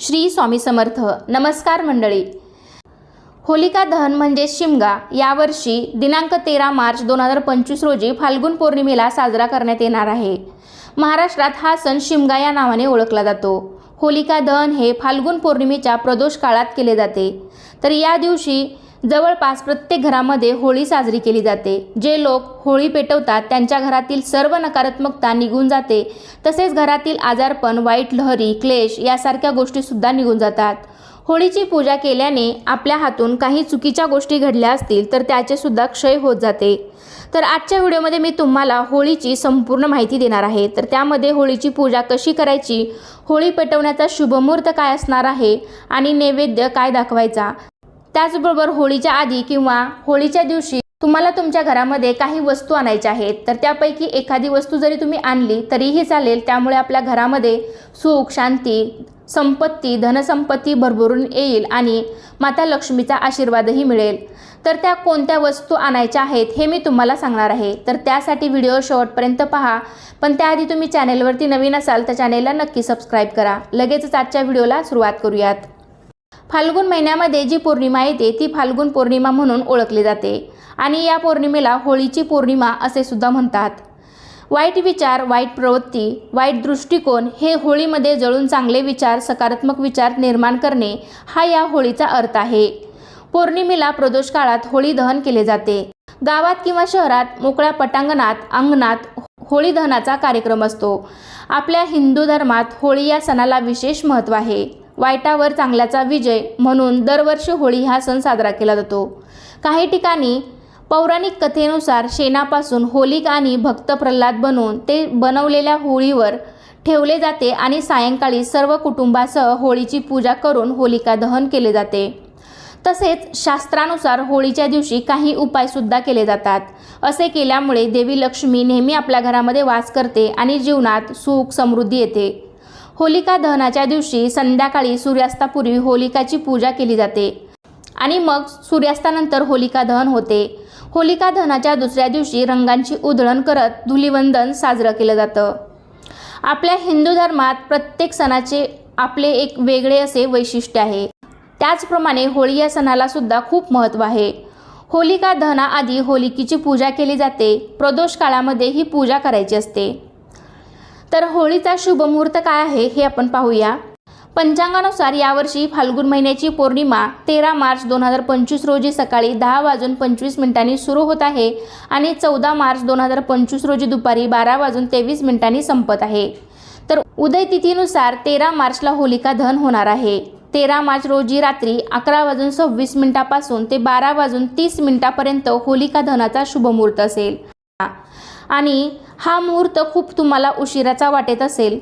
श्री स्वामी समर्थ. नमस्कार मंडळी. होलिका दहन म्हणजे शिमगा. यावर्षी दिनांक तेरा मार्च दोन हजार पंचवीस रोजी फाल्गुन पौर्णिमेला साजरा करण्यात येणार आहे. महाराष्ट्रात हा सण शिमगा या नावाने ओळखला जातो. होलिका दहन हे फाल्गुन पौर्णिमेच्या प्रदोष काळात केले जाते. तर या दिवशी जवळपास प्रत्येक घरामध्ये होळी साजरी केली जाते. जे लोक होळी पेटवतात त्यांच्या घरातील सर्व नकारात्मकता निघून जाते. तसेच घरातील आजारपण वाईट लहरी क्लेश यासारख्या गोष्टीसुद्धा निघून जातात. होळीची पूजा केल्याने आपल्या हातून काही चुकीच्या गोष्टी घडल्या असतील तर त्याचे सुद्धा क्षय होत जाते. तर आजच्या व्हिडिओमध्ये मी तुम्हाला होळीची संपूर्ण माहिती देणार आहे. तर त्यामध्ये होळीची पूजा कशी करायची होळी पेटवण्याचा शुभमुहूर्त काय असणार आहे आणि नैवेद्य काय दाखवायचा त्याचबरोबर होळीच्या आधी किंवा होळीच्या दिवशी तुम्हाला तुमच्या घरामध्ये काही वस्तू आणायच्या आहेत तर त्यापैकी एखादी वस्तू जरी तुम्ही आणली तरीही चालेल. त्यामुळे आपल्या घरामध्ये सुख शांती संपत्ती धनसंपत्ती भरभरून येईल आणि माता लक्ष्मीचा आशीर्वादही मिळेल. तर त्या कोणत्या वस्तू आणायच्या आहेत हे मी तुम्हाला सांगणार आहे. तर त्यासाठी व्हिडिओ शेवटपर्यंत पहा. पण त्याआधी तुम्ही चॅनेलवरती नवीन असाल तर चॅनेलला नक्की सबस्क्राईब करा. लगेचच आजच्या व्हिडिओला सुरुवात करूयात. फाल्गुन महिन्यामध्ये जी पौर्णिमा येते ती फाल्गुन पौर्णिमा म्हणून ओळखली जाते. आणि या पौर्णिमेला होळीची पौर्णिमा असे सुद्धा म्हणतात. वाईट विचार वाईट प्रवृत्ती वाईट दृष्टिकोन हे होळीमध्ये जळून चांगले विचार सकारात्मक विचार निर्माण करणे हा या होळीचा अर्थ आहे. पौर्णिमेला प्रदोष काळात होळी दहन केले जाते. गावात किंवा शहरात मोकळ्या पटांगणात अंगणात होळी दहनाचा कार्यक्रम असतो. आपल्या हिंदू धर्मात होळी या सणाला विशेष महत्त्व आहे. वाईटावर चांगल्याचा विजय म्हणून दरवर्षी होळी हा सण साजरा केला जातो. काही ठिकाणी पौराणिक कथेनुसार शेणापासून होलिक आणि भक्त प्रल्हाद बनवून ते बनवलेल्या होळीवर ठेवले जाते आणि सायंकाळी सर्व कुटुंबासह होळीची पूजा करून होलिका दहन केले जाते. तसेच शास्त्रानुसार होळीच्या दिवशी काही उपायसुद्धा केले जातात. असे केल्यामुळे देवी लक्ष्मी नेहमी आपल्या घरामध्ये वास करते आणि जीवनात सुख समृद्धी येते. होलिका दहनाच्या दिवशी संध्याकाळी सूर्यास्तापूर्वी होलिकाची पूजा केली जाते. आणि मग सूर्यास्तानंतर होलिका दहन होते. होलिका दहनाच्या दुसऱ्या दिवशी रंगांची उधळण करत धुलिवंदन साजरं केलं जातं. आपल्या हिंदू धर्मात प्रत्येक सणाचे आपले एक वेगळे असे वैशिष्ट्य आहे. त्याचप्रमाणे होळी या सणाला सुद्धा खूप महत्त्व आहे. होलिका दहनाआधी होलिकेची पूजा केली जाते. प्रदोष काळामध्ये ही पूजा करायची असते. तर होळीचा शुभ मुहूर्त काय आहे हे आपण पाहूया. पंचांगानुसार यावर्षी फाल्गुन महिन्याची पौर्णिमा तेरा मार्च दोन हजार पंचवीस रोजी सकाळी दहा वाजून पंचवीस मिनिटांनी सुरू होत आहे आणि चौदा मार्च दोन हजार पंचवीस रोजी दुपारी बारा वाजून तेवीस मिनिटांनी संपत आहे. तर उदय तिथीनुसार तेरा मार्चला होलिका दहन होणार आहे. तेरा मार्च रोजी रात्री अकरा वाजून सव्वीस मिनिटापासून ते बारा वाजून तीस मिनिटापर्यंत होलिका दहनाचा शुभमुहूर्त असेल. आणि हा मुहूर्त खूप तुम्हाला उशिराचा वाटत असेल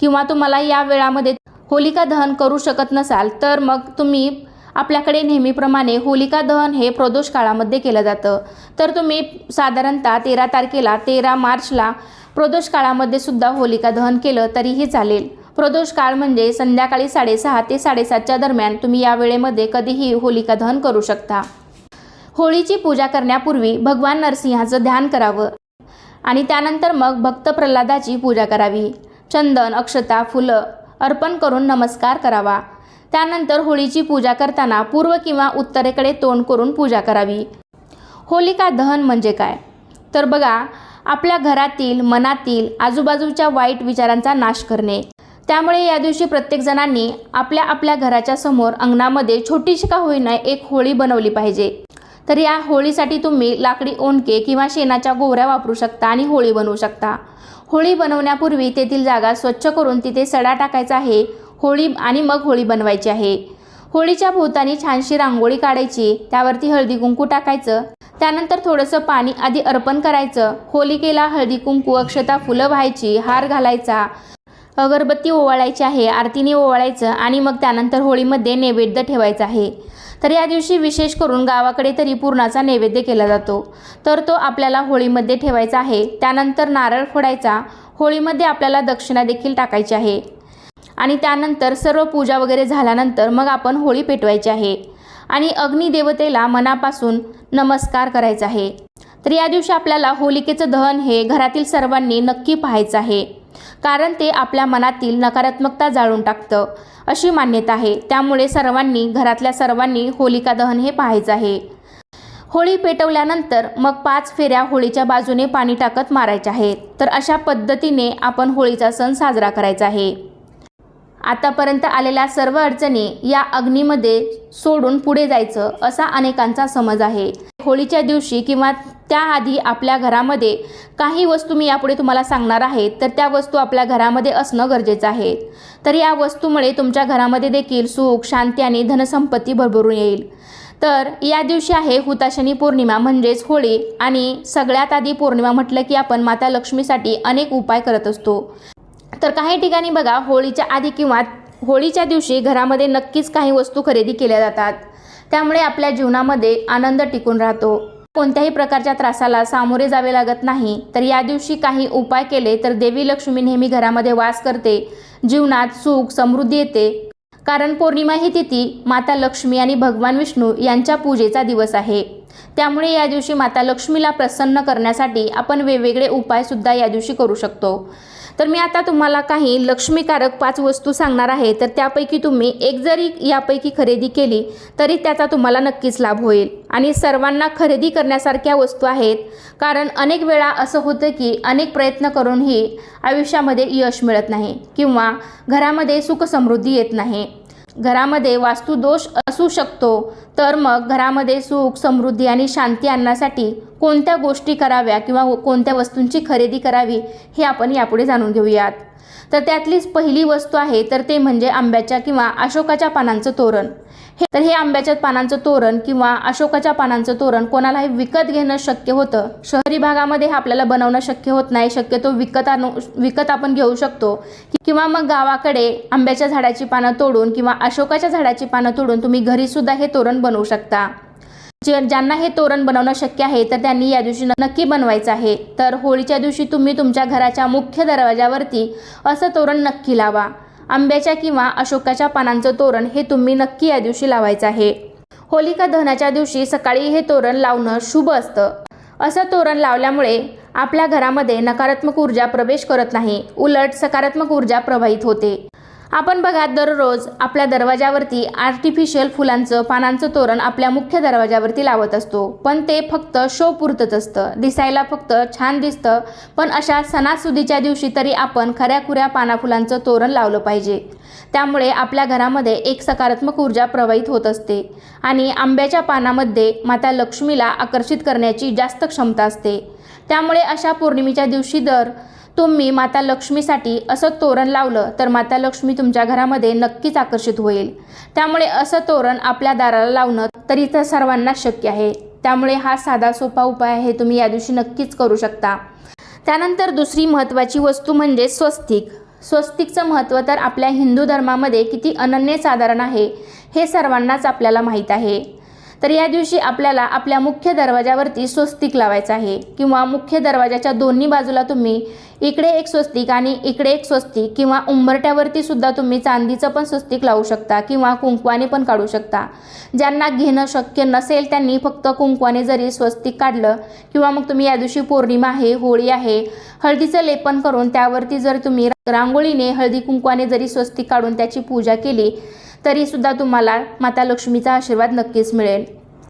किंवा तुम्हाला या वेळामध्ये होलिका दहन करू शकत नसाल तर मग तुम्ही आपल्याकडे नेहमीप्रमाणे होलिका दहन हे प्रदोष काळामध्ये केलं जातं. तर तुम्ही साधारणतः तेरा तारखेला तेरा मार्चला प्रदोष काळामध्ये सुद्धा होलिका दहन केलं तरीही चालेल. प्रदोष काळ म्हणजे संध्याकाळी साडेसहा ते साडेसातच्या दरम्यान तुम्ही या वेळेमध्ये कधीही होलिका दहन करू शकता. होळीची पूजा करण्यापूर्वी भगवान नरसिंहाचं ध्यान करावं. आणि त्यानंतर मग भक्त प्रल्हादाची पूजा करावी. चंदन अक्षता फुलं अर्पण करून नमस्कार करावा. त्यानंतर होळीची पूजा करताना पूर्व किंवा उत्तरेकडे तोंड करून पूजा करावी. होलिका दहन म्हणजे काय? तर बघा आपल्या घरातील मनातील आजूबाजूच्या वाईट विचारांचा नाश करणे. त्यामुळे या दिवशी प्रत्येक जणांनी आपल्या आपल्या घराच्या समोर अंगणामध्ये छोटीशी का होईना एक होळी बनवली पाहिजे. तर या होळीसाठी तुम्ही लाकडी ओंडके किंवा शेणाच्या गोवऱ्या वापरू शकता आणि होळी बनवू शकता. होळी बनवण्यापूर्वी तेथील जागा स्वच्छ करून तिथे सडा टाकायचा आहे. होळी आणि मग होळी बनवायची आहे. होळीच्या भोवतानी छानशी रांगोळी काढायची त्यावरती हळदी कुंकू टाकायचं त्यानंतर थोडंसं पाणी आधी अर्पण करायचं होलिकेला हळदी कुंकू अक्षता फुलं व्हायची हार घालायचा अगरबत्ती ओवाळायची आहे आरतीने ओवाळायचं आणि मग त्यानंतर होळीमध्ये नैवेद्य ठेवायचं आहे. तर या दिवशी विशेष करून गावाकडे तरी पूर्णाचा नैवेद्य केला जातो. तर तो आपल्याला होळीमध्ये ठेवायचा आहे. त्यानंतर नारळ फोडायचा. होळीमध्ये आपल्याला दक्षिणा देखील टाकायची आहे. आणि त्यानंतर सर्व पूजा वगैरे झाल्यानंतर मग आपण होळी पेटवायची आहे. आणि अग्निदेवतेला मनापासून नमस्कार करायचा आहे. तर या दिवशी आपल्याला होलिकेचं दहन हे घरातील सर्वांनी नक्की पाहायचं आहे. कारण ते आपल्या मनातील नकारात्मकता जाळून टाकतं अशी मान्यता आहे. त्यामुळे सर्वांनी घरातल्या सर्वांनी होलिका दहन हे पाहायचं आहे. होळी पेटवल्यानंतर मग पाच फेऱ्या होळीच्या बाजूने पाणी टाकत मारायच्या आहेत. तर अशा पद्धतीने आपण होळीचा सण साजरा करायचा आहे. आतापर्यंत आलेल्या सर्व अडचणी या अग्नीमध्ये सोडून पुढे जायचं असा अनेकांचा समज आहे. होळीच्या दिवशी किंवा त्याआधी आपल्या घरामध्ये काही वस्तू मी यापुढे तुम्हाला सांगणार आहे तर त्या वस्तू आपल्या घरामध्ये असणं गरजेचं आहे. तर या वस्तूमुळे तुमच्या घरामध्ये देखील सुख शांती आणि धनसंपत्ती भरभरून येईल. तर या दिवशी आहे हुताशनी पौर्णिमा म्हणजेच होळी. आणि सगळ्यात आधी पौर्णिमा म्हटलं की आपण माता लक्ष्मीसाठी अनेक उपाय करत असतो. तर काही ठिकाणी बघा होळीच्या आधी किंवा होळीच्या दिवशी घरामध्ये नक्कीच काही वस्तू खरेदी केल्या जातात. त्यामुळे आपल्या जीवनामध्ये आनंद टिकून राहतो. कोणत्याही प्रकारच्या त्रासाला सामोरे जावे लागत नाही. तर या दिवशी काही उपाय केले तर देवी लक्ष्मी नेहमी घरामध्ये वास करते. जीवनात सुख समृद्धी येते. कारण पौर्णिमा ही तिथी माता लक्ष्मी आणि भगवान विष्णू यांच्या पूजेचा दिवस आहे. त्यामुळे या दिवशी माता लक्ष्मीला प्रसन्न करण्यासाठी आपण वेगवेगळे उपायसुद्धा या दिवशी करू शकतो. तर मी आता तुम्हाला काही लक्ष्मीकारक पाच वस्तू सांगणार आहे. तर त्यापैकी तुम्ही एक जरी यापैकी खरेदी केली तरी त्याचा तुम्हाला नक्कीच लाभ होईल. आणि सर्वांना खरेदी करण्यासारख्या वस्तू आहेत. कारण अनेक वेळा असं होतं की अनेक प्रयत्न करूनही आयुष्यामध्ये यश मिळत नाही किंवा घरामध्ये सुखसमृद्धी येत नाही. घरामध्ये वास्तुदोष असू शकतो. तर मग घरामध्ये सुख समृद्धी आणि शांती आणण्यासाठी कोणत्या गोष्टी कराव्या किंवा कोणत्या वस्तूंची खरेदी करावी हे आपण यापुढे जाणून घेऊयात. तर त्यातलीच पहिली वस्तू आहे तर ते म्हणजे आंब्याच्या किंवा अशोकाच्या पानांचं तोरण. तर हे आंब्याच्या पानांचं तोरण किंवा अशोकाच्या पानांचं तोरण कोणालाही विकत घेणं शक्य होतं. शहरी भागामध्ये हे आपल्याला बनवणं शक्य होत नाही. शक्यतो विकत आणू विकत आपण घेऊ शकतो. किंवा मग गावाकडे आंब्याच्या झाडाची पानं तोडून किंवा अशोकाच्या झाडाची पानं तोडून तुम्ही घरीसुद्धा हे तोरण बनवू शकता. जे ज्यांना हे तोरण बनवणं शक्य आहे तर त्यांनी या दिवशी नक्की बनवायचं आहे. तर होळीच्या दिवशी तुम्ही तुमच्या घराच्या मुख्य दरवाजावरती असं तोरण नक्की लावा. आंब्याच्या किंवा अशोकाच्या पानांचं तोरण हे तुम्ही नक्की या दिवशी लावायचं आहे. होलिका दहनाच्या दिवशी सकाळी हे तोरण लावणं शुभ असतं. असं तोरण लावल्यामुळे आपल्या घरामध्ये नकारात्मक ऊर्जा प्रवेश करत नाही. उलट सकारात्मक ऊर्जा प्रवाहित होते. आपण बघा दररोज आपल्या दरवाजावरती आर्टिफिशियल फुलांचं पानांचं तोरण आपल्या मुख्य दरवाजावरती लावत असतो. पण ते फक्त शो पुरतच असतं. दिसायला फक्त छान दिसतं. पण अशा सणासुदीच्या दिवशी तरी आपण खऱ्याखुऱ्या पानाफुलांचं तोरण लावलं पाहिजे. त्यामुळे आपल्या घरामध्ये एक सकारात्मक ऊर्जा प्रवाहित होत असते. आणि आंब्याच्या पानामध्ये माता लक्ष्मीला आकर्षित करण्याची जास्त क्षमता असते. त्यामुळे अशा पौर्णिमेच्या दिवशी दर तुम्ही माता लक्ष्मीसाठी असं तोरण लावलं तर माता लक्ष्मी तुमच्या घरामध्ये नक्कीच आकर्षित होईल. त्यामुळे असं तोरण आपल्या दाराला लावणं तरी तर सर्वांना शक्य आहे. त्यामुळे हा साधा सोपा उपाय आहे तुम्ही या दिवशी नक्कीच करू शकता. त्यानंतर दुसरी महत्त्वाची वस्तू म्हणजे स्वस्तिक. स्वस्तिकचं महत्त्व तर आपल्या हिंदू धर्मामध्ये किती अनन्यसाधारण आहे हे सर्वांनाच आपल्याला माहीत आहे. तर या दिवशी आपल्याला आपल्या मुख्य दरवाजावरती स्वस्तिक लावायचं आहे. किंवा मुख्य दरवाजाच्या दोन्ही बाजूला तुम्ही इकडे एक स्वस्तिक आणि इकडे एक स्वस्तिक किंवा उंबरट्यावरती सुद्धा तुम्ही चांदीचं पण स्वस्तिक लावू शकता किंवा कुंकवाने पण काढू शकता. ज्यांना घेणं शक्य नसेल त्यांनी फक्त कुंकवाने जरी स्वस्तिक काढलं किंवा मग तुम्ही या दिवशी पौर्णिमा आहे होळी आहे हळदीचं लेपन करून त्यावरती जर तुम्ही रांगोळीने हळदी कुंकवाने जरी स्वस्तिक काढून त्याची पूजा केली तरीसुद्धा तुम्हाला माता लक्ष्मीचा आशीर्वाद नक्कीच मिळेल.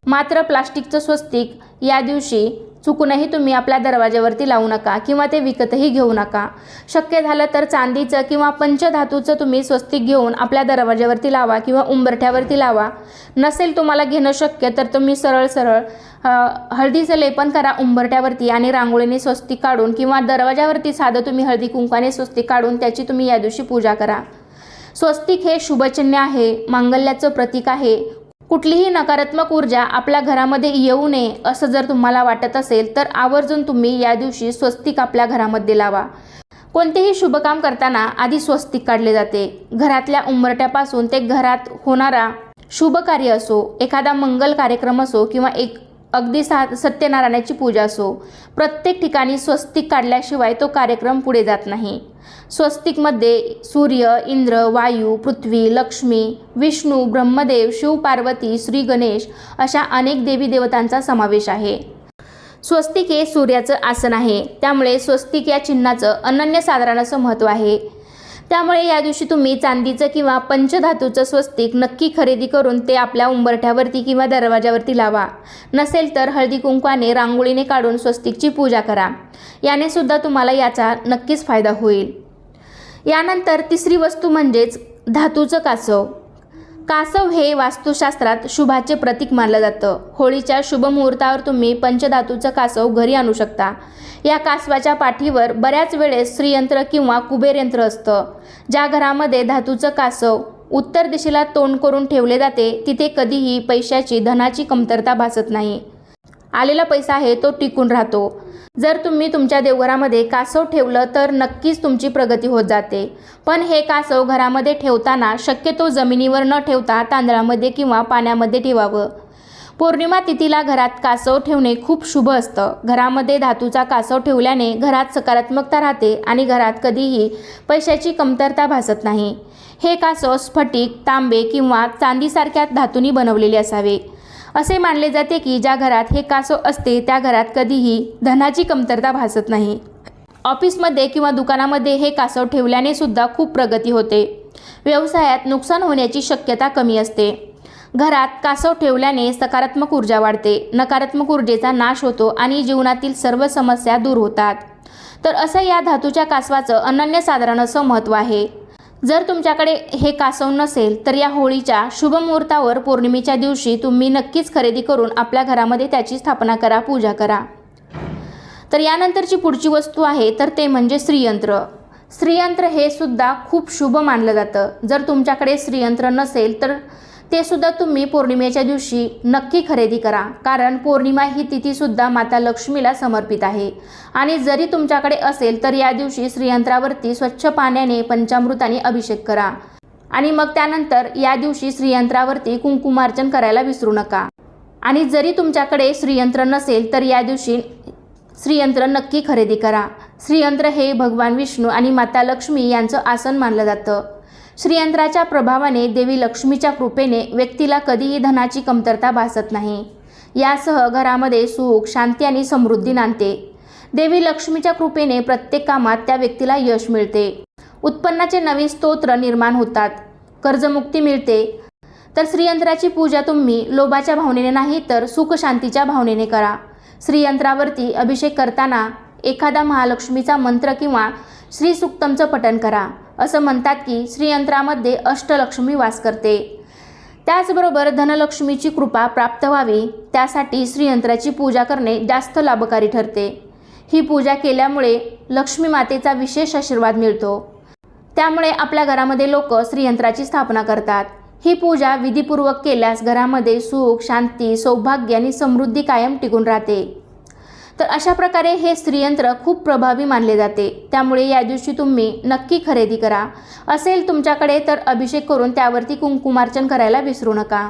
मात्र प्लास्टिकचं स्वस्तिक या दिवशी चुकूनही तुम्ही आपल्या दरवाज्यावरती लावू नका किंवा ते विकतही घेऊ नका. शक्य झालं तर चांदीचं किंवा पंचधातूचं तुम्ही स्वस्तिक घेऊन आपल्या दरवाज्यावरती लावा किंवा उंबरठ्यावरती लावा. नसेल तुम्हाला घेणं शक्य तर तुम्ही सरळ सरळ हळदीचं लेपन करा उंबरठ्यावरती आणि रांगोळीने स्वस्तिक काढून किंवा दरवाजावरती साधं तुम्ही हळदी कुंकाने स्वस्तिक काढून त्याची तुम्ही या दिवशी पूजा करा. स्वस्तिक हे शुभचिन्ह आहे मांगल्याचं प्रतीक आहे. कुठलीही नकारात्मक ऊर्जा आपल्या घरामध्ये येऊ नये असं जर तुम्हाला वाटत असेल तर आवर्जून तुम्ही या दिवशी स्वस्तिक आपल्या घरामध्ये लावा. कोणतेही शुभकाम करताना आधी स्वस्तिक काढले जाते. घरातल्या उंबरट्यापासून ते घरात होणारा शुभ कार्य असो एखादा मंगल कार्यक्रम असो किंवा एक अगदी सा सत्यनारायणाची पूजा असो. प्रत्येक ठिकाणी स्वस्तिक काढल्याशिवाय तो कार्यक्रम पुढे जात नाही. स्वस्तिकमध्ये सूर्य इंद्र वायू पृथ्वी लक्ष्मी विष्णू ब्रह्मदेव शिव पार्वती श्री गणेश अशा अनेक देवी देवतांचा समावेश आहे. स्वस्तिक हे सूर्याचं आसन आहे. त्यामुळे स्वस्तिक या चिन्हाचं अनन्यसाधारण असं महत्त्व आहे. त्यामुळे या दिवशी तुम्ही चांदीचं किंवा पंचधातूचं स्वस्तिक नक्की खरेदी करून ते आपल्या उंबरठ्यावरती किंवा दरवाजावरती लावा. नसेल तर हळदी कुंकवाने रांगोळीने काढून स्वस्तिकची पूजा करा. याने सुद्धा तुम्हाला याचा नक्कीच फायदा होईल. यानंतर तिसरी वस्तू म्हणजेच धातूचं कासव. कासव हे वास्तुशास्त्रात शुभाचे प्रतीक मानलं जातं. होळीच्या शुभ मुहूर्तावर तुम्ही पंचधातूचं कासव घरी आणू शकता. या कासवाच्या पाठीवर बऱ्याच वेळेस श्रीयंत्र किंवा कुबेर यंत्र असतं. ज्या घरामध्ये धातूचं कासव उत्तर दिशेला तोंड करून ठेवले जाते तिथे कधीही पैशाची धनाची कमतरता भासत नाही. आलेला पैसा आहे तो टिकून राहतो. जर तुम्ही तुमच्या देवघरामध्ये कासव ठेवलं तर नक्कीच तुमची प्रगती होत जाते. पण हे कासव घरामध्ये ठेवताना शक्यतो जमिनीवर न ठेवता तांदळामध्ये किंवा पाण्यामध्ये ठेवावं. पौर्णिमा तिथीला घरात कासव ठेवणे खूप शुभ असतं. घरामध्ये धातूचा कासव ठेवल्याने घरात सकारात्मकता राहते आणि घरात कधीही पैशाची कमतरता भासत नाही. हे कासव स्फटिक तांबे किंवा चांदीसारख्या धातूंनी बनवलेले असावे. असे मानले जाते की ज्या घरात हे कासव असते त्या घरात कधीही धनाची कमतरता भासत नाही. ऑफिसमध्ये किंवा दुकानामध्ये हे कासव ठेवल्याने सुद्धा खूप प्रगती होते. व्यवसायात नुकसान होण्याची शक्यता कमी असते. घरात कासव ठेवल्याने सकारात्मक ऊर्जा वाढते नकारात्मक ऊर्जेचा नाश होतो आणि जीवनातील सर्व समस्या दूर होतात. तर असं या धातूच्या कासवाचं अनन्यसाधारण असं महत्त्व आहे. जर तुमच्याकडे हे कासव नसेल तर या होळीच्या शुभ मुहूर्तावर पौर्णिमेच्या दिवशी तुम्ही नक्कीच खरेदी करून आपल्या घरामध्ये त्याची स्थापना करा पूजा करा. तर यानंतरची पुढची वस्तू आहे तर ते म्हणजे श्रीयंत्र. श्रीयंत्र हे सुद्धा खूप शुभ मानलं जातं. जर तुमच्याकडे श्रीयंत्र नसेल तर ते सुद्धा तुम्ही पौर्णिमेच्या दिवशी नक्की खरेदी करा. कारण पौर्णिमा ही तिथीसुद्धा माता लक्ष्मीला समर्पित आहे. आणि जरी तुमच्याकडे असेल तर या दिवशी श्रीयंत्रावरती स्वच्छ पाण्याने पंचामृताने अभिषेक करा. आणि मग त्यानंतर या दिवशी श्रीयंत्रावरती कुंकुमार्चन करायला विसरू नका. आणि जरी तुमच्याकडे श्रीयंत्र नसेल तर या दिवशी श्रीयंत्र नक्की खरेदी करा. श्रीयंत्र हे भगवान विष्णू आणि माता लक्ष्मी यांचं आसन मानलं जातं. श्रीयंत्राच्या प्रभावाने देवी लक्ष्मीच्या कृपेने व्यक्तीला कधीही धनाची कमतरता भासत नाही. यासह घरामध्ये सुख शांती आणि समृद्धी नांदते. देवी लक्ष्मीच्या कृपेने प्रत्येक कामात त्या व्यक्तीला यश मिळते. उत्पन्नाचे नवीन स्तोत्र निर्माण होतात. कर्जमुक्ती मिळते. तर श्रीयंत्राची पूजा तुम्ही लोभाच्या भावनेने नाही तर सुखशांतीच्या भावनेने करा. श्रीयंत्रावरती अभिषेक करताना एखादा महालक्ष्मीचा मंत्र किंवा श्रीसुक्तमचं पठण करा. असं म्हणतात की श्रीयंत्रामध्ये अष्टलक्ष्मी वास करते. त्याचबरोबर धनलक्ष्मीची कृपा प्राप्त व्हावी त्यासाठी श्रीयंत्राची पूजा करणे जास्त लाभकारी ठरते. ही पूजा केल्यामुळे लक्ष्मी मातेचा विशेष आशीर्वाद मिळतो. त्यामुळे आपल्या घरामध्ये लोक श्रीयंत्राची स्थापना करतात. ही पूजा विधीपूर्वक केल्यास घरामध्ये सुख शांती सौभाग्य आणि समृद्धी कायम टिकून राहते. तर अशा प्रकारे हे स्त्रीयंत्र खूप प्रभावी मानले जाते. त्यामुळे या दिवशी तुम्ही नक्की खरेदी करा. असेल तुमच्याकडे तर अभिषेक करून त्यावरती कुंकुमार्चन करायला विसरू नका.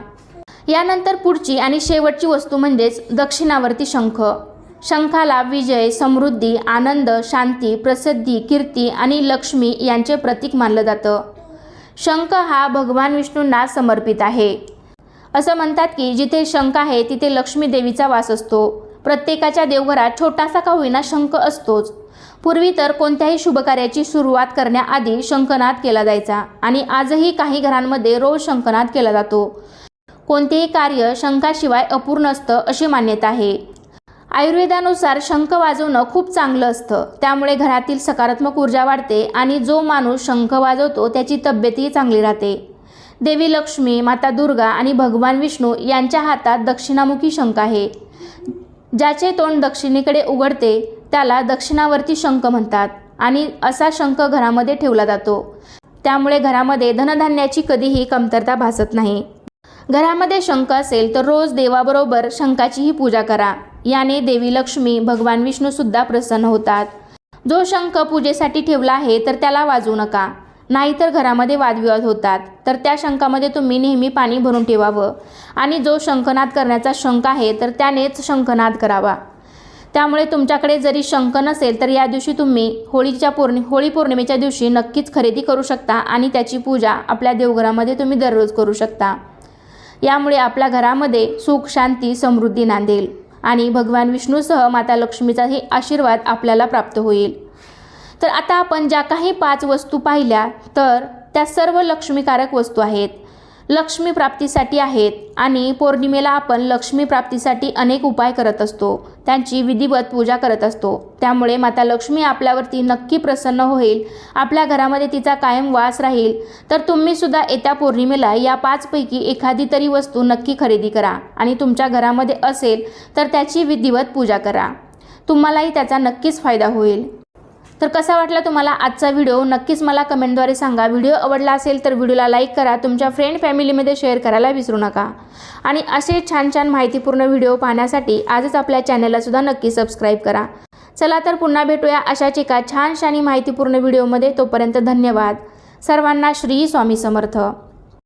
यानंतर पुढची आणि शेवटची वस्तू म्हणजेच दक्षिणावर्ती शंख. शंखाला विजय समृद्धी आनंद शांती प्रसिद्धी कीर्ती आणि लक्ष्मी यांचे प्रतीक मानलं जातं. शंख हा भगवान विष्णूंना समर्पित आहे. असं म्हणतात की जिथे शंख आहे तिथे लक्ष्मी देवीचा वास असतो. प्रत्येकाच्या देवघरात छोटासा का होईना शंख असतोच. पूर्वी तर कोणत्याही शुभकार्याची सुरुवात करण्याआधी शंखनाद केला जायचा आणि आजही काही घरांमध्ये रोज शंखनाद केला जातो. कोणतेही कार्य शंखाशिवाय अपूर्ण असतं अशी मान्यता आहे. आयुर्वेदानुसार शंख वाजवणं खूप चांगलं असतं. त्यामुळे घरातील सकारात्मक ऊर्जा वाढते आणि जो माणूस शंख वाजवतो त्याची तब्येतही चांगली राहते. देवी लक्ष्मी माता दुर्गा आणि भगवान विष्णू यांच्या हातात दक्षिणामुखी शंख आहे. ज्याचे तोंड दक्षिणेकडे उघडते त्याला दक्षिणावर्ती शंख म्हणतात आणि असा शंख घरामध्ये ठेवला जातो. त्यामुळे घरामध्ये धनधान्याची कधीही कमतरता भासत नाही. घरामध्ये शंख असेल तर रोज देवाबरोबर शंखाचीही पूजा करा. याने देवी लक्ष्मी भगवान विष्णूसुद्धा प्रसन्न होतात. जो शंख पूजेसाठी ठेवला आहे तर त्याला वाजवू नका. नाहीतर घरामध्ये वादविवाद होतात. तर त्या शंखामध्ये तुम्ही नेहमी पाणी भरून ठेवावं. आणि जो शंखनाद करण्याचा शंख आहे तर त्यानेच शंखनाद करावा. त्यामुळे तुमच्याकडे जरी शंख नसेल तर या दिवशी तुम्ही होळीच्या पौर्णि होळी पौर्णिमेच्या दिवशी नक्कीच खरेदी करू शकता आणि त्याची पूजा आपल्या देवघरामध्ये तुम्ही दररोज करू शकता. यामुळे आपल्या घरामध्ये सुख शांती समृद्धी नांदेल आणि भगवान विष्णूसह माता लक्ष्मीचाही आशीर्वाद आपल्याला प्राप्त होईल. तर आता आपण ज्या काही पाच वस्तू पाहिल्या तर त्या सर्व लक्ष्मीकारक वस्तू आहेत. लक्ष्मी प्राप्तीसाठी आहेत आणि पौर्णिमेला आपण लक्ष्मी प्राप्तीसाठी अनेक उपाय करत असतो. त्यांची विधिवत पूजा करत असतो. त्यामुळे माता लक्ष्मी आपल्यावरती नक्की प्रसन्न होईल आपल्या घरामध्ये तिचा कायम वास राहील. तर तुम्ही सुद्धा येत्या पौर्णिमेला या पाचपैकी एखादी तरी वस्तू नक्की खरेदी करा आणि तुमच्या घरामध्ये असेल तर त्याची विधिवत पूजा करा. तुम्हालाही त्याचा नक्कीच फायदा होईल. तर कसा वाटला तुम्हाला आजचा व्हिडिओ नक्कीच मला कमेंटद्वारे सांगा. व्हिडिओ आवडला असेल तर व्हिडिओला लाईक करा. तुमच्या फ्रेंड फॅमिलीमध्ये शेअर करायला विसरू नका. आणि असे छान छान माहितीपूर्ण व्हिडिओ पाहण्यासाठी आजच आपल्या चॅनललासुद्धा नक्की सबस्क्राईब करा. चला तर पुन्हा भेटूया अशाच एका छानशा माहितीपूर्ण व्हिडिओमध्ये तोपर्यंत धन्यवाद. सर्वांना श्री स्वामी समर्थ.